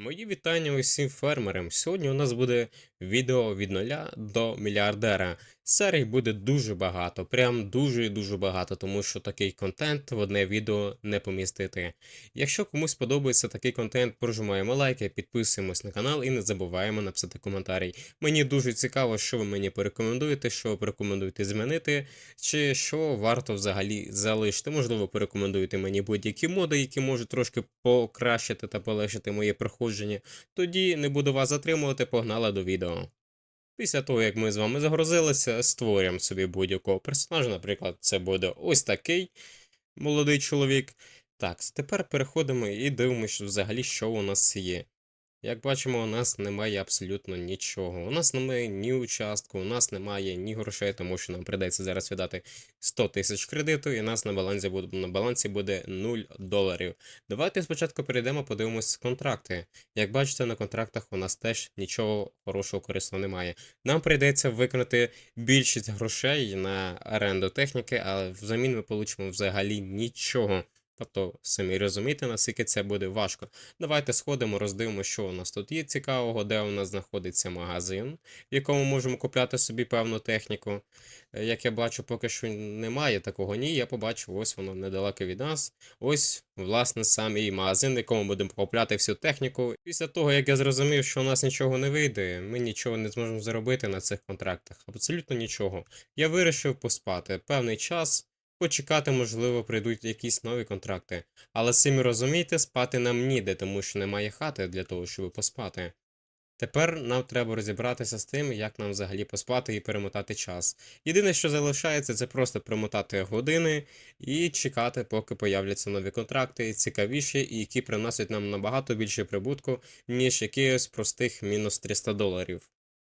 Мої вітання усім фермерам. Сьогодні у нас буде відео від нуля до мільярдера. Серій буде дуже багато, прям дуже і дуже багато, тому що такий контент в одне відео не помістити. Якщо комусь подобається такий контент, прожимаємо лайки, підписуємось на канал і не забуваємо написати коментарій. Мені дуже цікаво, що ви мені порекомендуєте, що ви порекомендуєте змінити, чи що варто взагалі залишити. Можливо, порекомендуєте мені будь-які моди, які можуть трошки покращити та полегшити моє проходження. Тоді не буду вас затримувати, погнали до відео. Після того, як ми з вами загрузилися, створюємо собі будь-якого персонажа. Наприклад, це буде ось такий молодий чоловік. Так, тепер переходимо і дивимося взагалі, що у нас є. Як бачимо, у нас немає абсолютно нічого. У нас немає ні участку, у нас немає ні грошей, тому що нам прийдеться зараз віддати 100 тисяч кредиту, і у нас на балансі буде, на балансі буде 0 доларів. Давайте спочатку перейдемо, подивимось контракти. Як бачите, на контрактах у нас теж нічого хорошого корисного немає. Нам прийдеться виконати більшість грошей на оренду техніки, але взамін ми получимо взагалі нічого. Тобто, самі розумієте, наскільки це буде важко. Давайте сходимо, роздивимо, що у нас тут є цікавого, де у нас знаходиться магазин, в якому можемо купляти собі певну техніку. Е, Як я бачу, поки що немає такого. Ні, я побачив, ось воно недалеко від нас. Ось, власне, сам і магазин, в якому будемо купляти всю техніку. Після того, як я зрозумів, що у нас нічого не вийде, ми нічого не зможемо заробити на цих контрактах. Абсолютно нічого. Я вирішив поспати певний час. Почекати, можливо, прийдуть якісь нові контракти. Але самі розумієте, спати нам ніде, тому що немає хати для того, щоб поспати. Тепер нам треба розібратися з тим, як нам взагалі поспати і перемотати час. Єдине, що залишається, це просто перемотати години і чекати, поки появляться нові контракти, цікавіші, і які приносять нам набагато більше прибутку, ніж якихось простих мінус 300 доларів.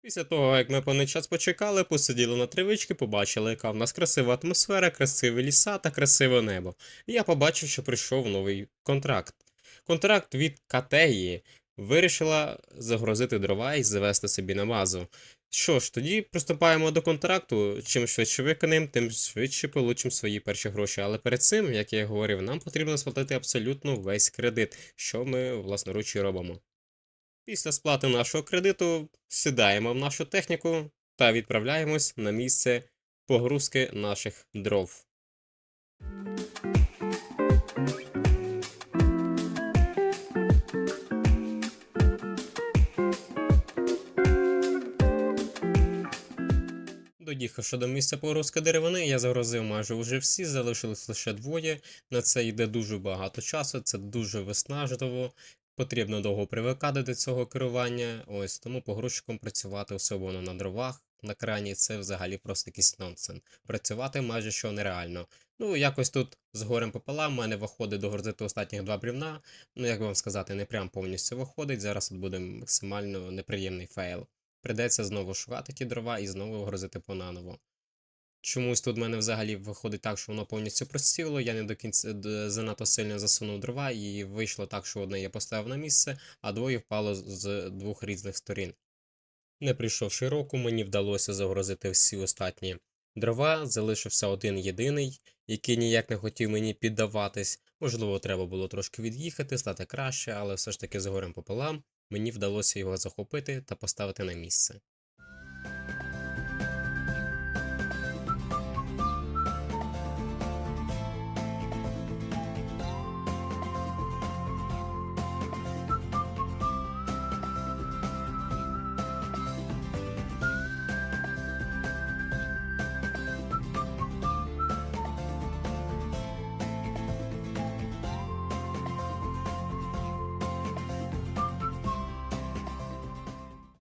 Після того, як ми певний час почекали, посиділи на тривички, побачили, яка в нас красива атмосфера, красиві ліса та красиве небо. І я побачив, що прийшов новий контракт. Контракт від Катеї вирішила загрузити дрова і завести собі на базу. Що ж, тоді приступаємо до контракту. Чим швидше виконаємо, тим швидше получимо свої перші гроші. Але перед цим, як я говорив, нам потрібно сплатити абсолютно весь кредит, що ми власноруч і робимо. Після сплати нашого кредиту сідаємо в нашу техніку та відправляємось на місце погрузки наших дров. Доїхавши до місця погрузки деревини, я загрузив майже уже всі, залишилось лише двоє. На це йде дуже багато часу, це дуже виснажливо. Потрібно довго привикати до цього керування. Ось тому погрузчиком працювати особливо на дровах на крані це взагалі просто якийсь нонсен. Працювати майже що нереально. Ну, якось тут з горем пополам в мене виходить догрузити останніх два брівна. Ну, як би вам сказати, не прям повністю виходить. Зараз тут буде максимально неприємний фейл. Придеться знову шукати ті дрова і знову грузити понаново. Чомусь тут в мене взагалі виходить так, що воно повністю просіло, я не до кінця занадто сильно засунув дрова, і вийшло так, що одне я поставив на місце, а двоє впало з- двох різних сторін. Не прийшовши року, мені вдалося загрузити всі останні дрова, залишився один єдиний, який ніяк не хотів мені піддаватись. Можливо, треба було трошки від'їхати, стати краще, але все ж таки з горем пополам мені вдалося його захопити та поставити на місце.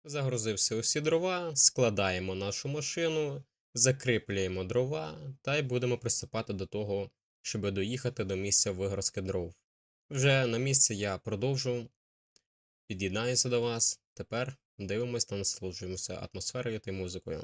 Загрузився усі дрова, складаємо нашу машину, закріплюємо дрова та й будемо приступати до того, щоб доїхати до місця вигрузки дров. Вже на місці я продовжу, під'єднаюся до вас. Тепер дивимось та насолоджуємося атмосферою та музикою.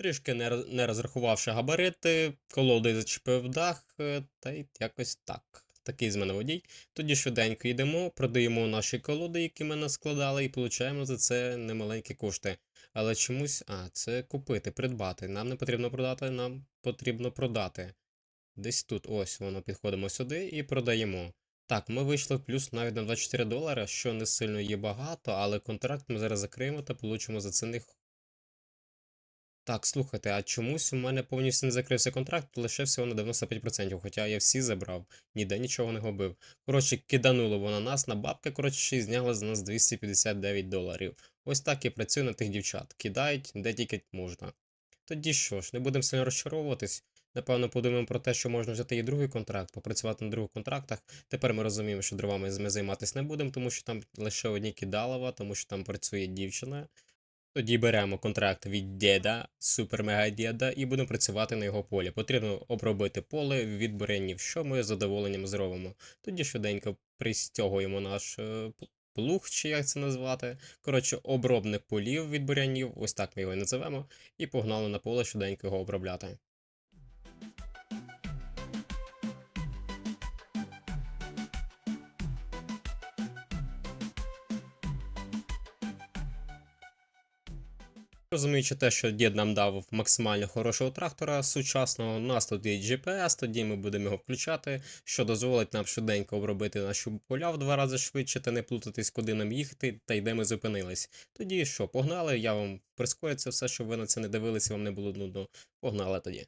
Трішки не, розрахувавши габарити, колодою зачепив дах, е, та й якось так. Такий з мене водій. Тоді швиденько йдемо, продаємо наші колоди, які ми наскладали, і получаємо за це немаленькі кошти. Але чомусь, а, це купити, придбати. Нам не потрібно продати, нам потрібно продати. Десь тут, ось воно, підходимо сюди і продаємо. Так, ми вийшли в плюс навіть на 24 долари, що не сильно є багато, але контракт ми зараз закриємо та получимо за це них. Так, слухайте, а чомусь у мене повністю не закрився контракт, лише всього на 95%, хоча я всі забрав, ніде нічого не губив. Коротше, кидануло воно нас на бабки, коротше, ще й з нас 259 доларів. Ось так і працюю на тих дівчат. Кидають, де тільки можна. Тоді що ж, не будемо сильно розчаровуватись. Напевно, подумаємо про те, що можна взяти і другий контракт, попрацювати на других контрактах. Тепер ми розуміємо, що дровами ми займатися не будемо, тому що там лише одні кидалова, тому що там працює дівчина. Тоді беремо контракт від діда, супер-мега діда, і будемо працювати на його полі. Потрібно обробити поле від бурянів, що ми з задоволенням зробимо. Тоді швиденько пристягуємо наш е, плуг, чи як це назвати. Коротше, обробник полів від бурянів, ось так ми його і називемо, і погнали на поле швиденько його обробляти. Розуміючи те, що дід нам дав максимально хорошого трактора сучасного, у нас тут є GPS, тоді ми будемо його включати, що дозволить нам швиденько обробити наші поля в два рази швидше та не плутатись, куди нам їхати та й де ми зупинились. Тоді що, погнали, я вам прискорю це все, щоб ви на це не дивилися, вам не було нудно. Погнали тоді.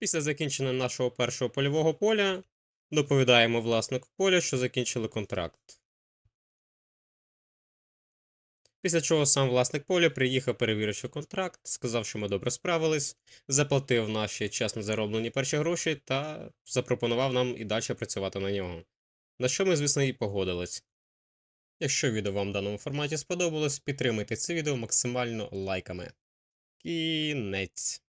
Після закінчення нашого першого польового поля доповідаємо власнику поля, що закінчили контракт. Після чого сам власник поля приїхав перевіривши контракт, сказав, що ми добре справились, заплатив наші чесно зароблені перші гроші та запропонував нам і далі працювати на нього. На що ми, звісно, і погодились. Якщо відео вам в даному форматі сподобалось, підтримайте це відео максимально лайками. Кінець.